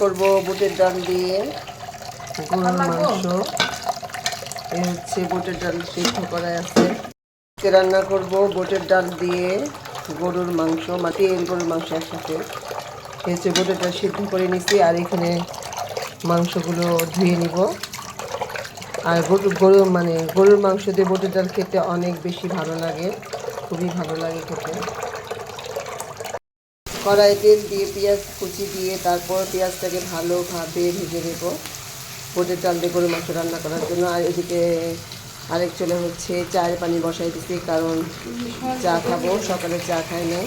করব বুটের ডাল দিয়ে। গরুর মাংস। এই হচ্ছে বুটের ডাল সিদ্ধ করা আছে। আজকে রান্না করব বুটের ডাল দিয়ে গরুর মাংস তেল গরুর মাংস একসাথে। এই হচ্ছে বুটের ডাল সিদ্ধ করে নিছি আর এখানে মাংসগুলো ধুয়ে নিব। আর গরু গরুর মানে গরুর মাংস দিয়ে বুটের ডাল খেতে অনেক বেশি ভালো লাগে খুবই ভালো লাগে খেতে। কড়াই তেল দিয়ে, পেঁয়াজ কুচি দিয়ে, তারপর পেঁয়াজটাকে ভালোভাবে ভেজে নেব। বুটের ডাল দিয়ে গরুর মাংস রান্না করার জন্য। আর এদিকে আরেক চলে হচ্ছে চায়ের পানি বসাই দিছি, কারণ চা খাব, সকালে চা খাই নাই।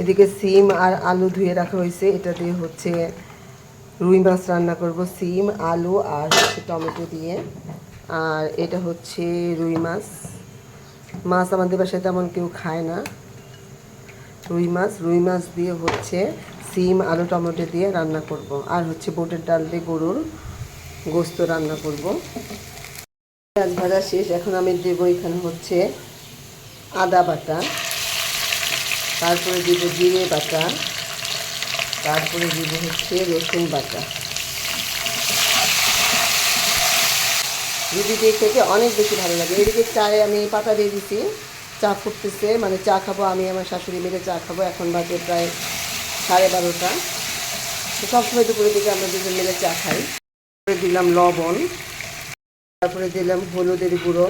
এদিকে সিম আর আলু ধুয়ে রাখা হয়েছে। এটা দিয়ে হচ্ছে রুই মাছ রান্না করব, সিম, আলু আর হচ্ছে টমেটো দিয়ে। আর এটা হচ্ছে রুই মাছ। মাছ আমাদের বাসায় তেমন কেউ খায় না। রুই মাছ রুই মাছ দিয়ে হচ্ছে সিম, আলু, টমেটো দিয়ে রান্না করব। আর হচ্ছে বোটের ডাল দিয়ে গরুর গোস্ত রান্না করব। পেঁয়াজ ভাজা শেষ, এখন আমি দেবো এখানে হচ্ছে আদা বাটা। তারপরে দিব জিরে বাটা। তারপরে দিব হচ্ছে রসুন বাটা। রুটি দিয়ে খেতে অনেক বেশি ভালো লাগে। এদিকে চায়ে আমি পাতা দিয়ে দিছি। চা ফুটতেছে মানে চা খাব, আমি আমার শাশুড়ি মিলে চা খাব, এখন বাজে প্রায় সাড়ে বারোটা। সবসময় দুপুরের দিকে আমরা দুজন মিলে চা খাই। তারপরে দিলাম লবণ, তারপরে দিলাম হলুদের গুঁড়ো,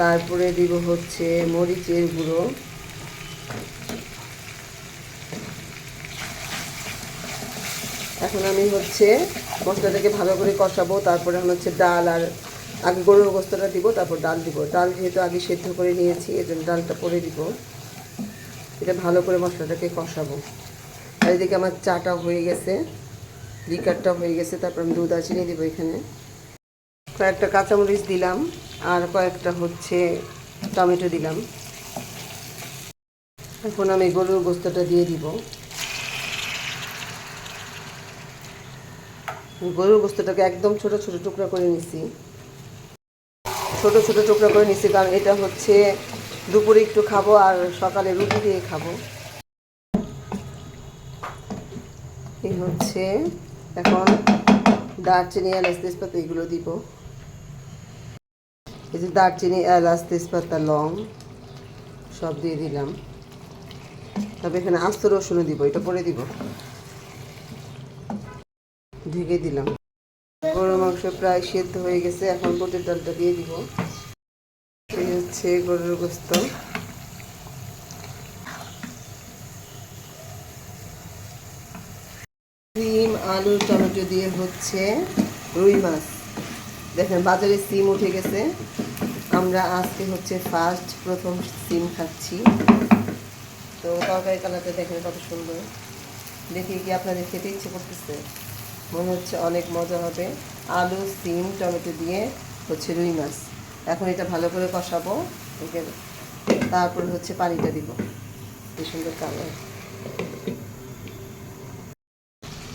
তারপরে দিব হচ্ছে মরিচের গুঁড়ো। এখন আমি হচ্ছে মশলাটাকে ভালো করে কষাবো, তারপরে হচ্ছে ডাল আর আগে গরুর গোস্তটা দিব, তারপর ডাল দিব। ডাল যেহেতু আগে সেদ্ধ করে নিয়েছি এই জন্য ডালটা পরে দিব। এটা ভালো করে মশলাটাকে কষাবো। আর এদিকে আমার চাটা হয়ে গেছে লিকারটা হয়ে গেছে, তারপর আমি দুধ চিনি দেবো এখানে। কয়েকটা কাঁচামরিচ দিলাম, আর কয়েকটা হচ্ছে টমেটো দিলাম। এখন আমি গরুর গোস্তটা দিয়ে দিব। গরুর গোস্তটাকে একদম ছোট ছোট টুকরা করে নিছি। ছোট ছোট টুকরা করে নিছি কারণ এটা হচ্ছে দুপুরে একটু খাব আর সকালে রুটি দিয়ে খাব। এই হচ্ছে এখন দারচিনি, এলাচ তেজপাতা এগুলো দিব। এই যে দারচিনি, এলাচ তেজপাতা, লং সব দিয়ে দিলাম। তবে এখানে আস্ত রসুনও দিব, এটা পরে দিব। ঢেকে দিলাম। মাংস প্রায় সেদ্ধ হয়ে গেছে, এখন বুটের ডালটা দিয়ে দিব। এই হচ্ছে গরুর গোস্ত। সিম, আলু, টমেটো দিয়ে হচ্ছে রুই মাছ। দেখেন, বাজারে সিম উঠে গেছে। আমরা আজকে হচ্ছে ফার্স্ট প্রথম সিম খাচ্ছি। তো তরকারি কালারটা দেখেন কত সুন্দর। দেখি কি আপনাদের খেতে ইচ্ছে করতেছে? মনে হচ্ছে অনেক মজা হবে। আলু, সিম, টমেটো দিয়ে হচ্ছে রুই মাছ। এখন এটা ভালো করে কষাবো তারপর হচ্ছে পানিটা দিব। কি সুন্দর কালার।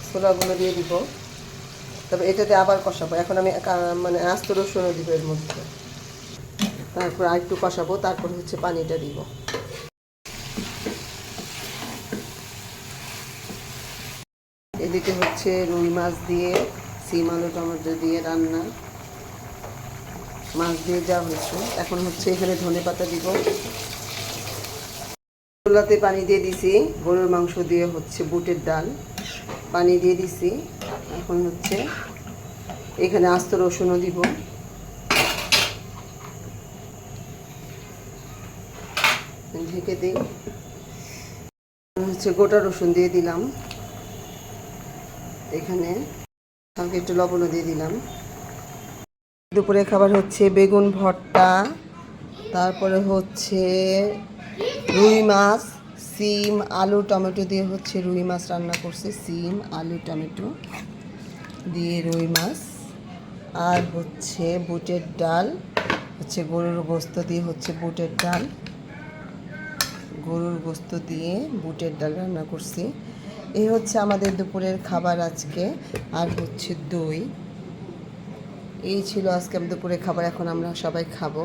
ছোলাগুলো দিয়ে দিব। তবে এটাতে আবার কষাবো। এখন আমি মানে আস্ত রসুনও দিব এর মধ্যে। তারপর আর একটু কষাবো, তারপর হচ্ছে পানিটা দিব। এদিকে হচ্ছে রুই মাছ দিয়ে সিম আলু টমেটো দিয়ে রান্না। মাছ দিয়ে যা হয়েছে। এখন হচ্ছে এখানে ধনে পাতা দিব। চুলাতে পানি দিয়ে দিছি। গরুর মাংস দিয়ে হচ্ছে বুটের ডাল। পানি দিয়ে দিছি। এখন হচ্ছে এখানে আস্ত রসুনও দিব। ঢেকে দিই। হচ্ছে গোটা রসুন দিয়ে দিলাম। এখানে সঙ্গে একটু লবণও দিয়ে দিলাম। দুপুরে খাবার হচ্ছে বেগুন ভর্তা, তারপরে হচ্ছে রুই মাছ, সিম, আলু, টমেটো দিয়ে হচ্ছে রুই মাছ রান্না করছে। সিম, আলু, টমেটো দিয়ে রুই মাছ। আর হচ্ছে বুটের ডাল, হচ্ছে গরুর গোস্ত দিয়ে হচ্ছে বুটের ডাল। গরুর গোস্ত দিয়ে বুটের ডাল রান্না করছি। এই হচ্ছে আমাদের দুপুরের খাবার আজকে, আর হচ্ছে দই। এই ছিল আজকে আমি দুপুরের খাবার, এখন আমরা সবাই খাব।